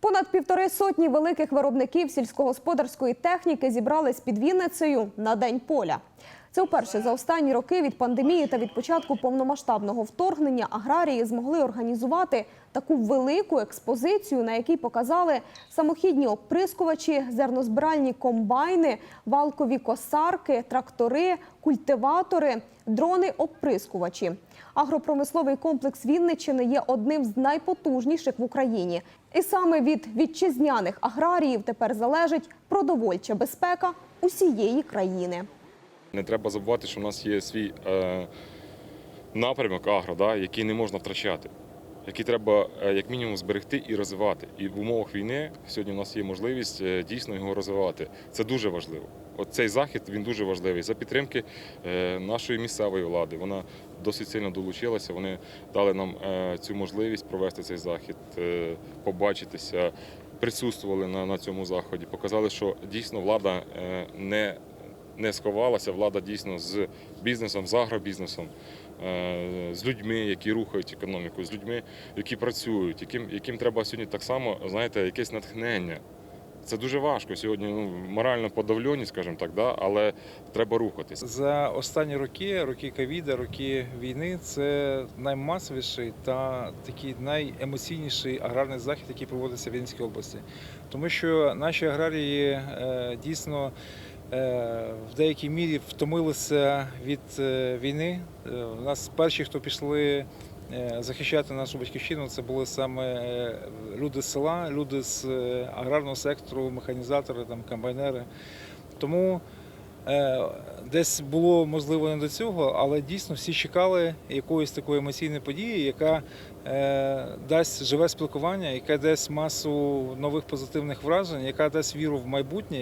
Понад півтори сотні великих виробників сільськогосподарської техніки зібрались під Вінницею на День поля. Це вперше за останні роки від пандемії та від початку повномасштабного вторгнення аграрії змогли організувати таку велику експозицію, на якій показали самохідні оприскувачі, зернозбиральні комбайни, валкові косарки, трактори, культиватори, дрони-оприскувачі. Агропромисловий комплекс Вінниччини є одним з найпотужніших в Україні. І саме від вітчизняних аграріїв тепер залежить продовольча безпека усієї країни. Не треба забувати, що в нас є свій е, напрямок агро, да, який не можна втрачати, який треба е, як мінімум зберегти і розвивати. І в умовах війни сьогодні у нас є можливість е, дійсно його розвивати. Це дуже важливо. От цей захід він дуже важливий за підтримки е, нашої місцевої влади. Вона досить сильно долучилася. Вони дали нам цю можливість провести цей захід, побачитися, присутствували на, на цьому заході, показали, що дійсно влада не не сховалася. Влада дійсно з бізнесом, з агробізнесом, е, з людьми, які рухають економіку, з людьми, які працюють, яким, яким треба сьогодні так само, знаєте, якесь натхнення. Це дуже важко сьогодні, ну, морально подавлені, скажімо так, да? але треба рухатися. За останні роки, роки ковіда, роки війни, це наймасовіший та такий найемоційніший аграрний захід, який проводиться в Вінницькій області. Тому що наші аграрії е, дійсно в деякій мірі втомилися від е, війни. Е, У нас перші, хто пішли е, захищати нашу батьківщину, це були саме е, люди з села, люди з е, аграрного сектору, механізатори, там, комбайнери. Тому Е, Десь було можливо не до цього, але дійсно всі чекали якоїсь такої емоційної події, яка е, дасть живе спілкування, яка дасть масу нових позитивних вражень, яка дасть віру в майбутнє.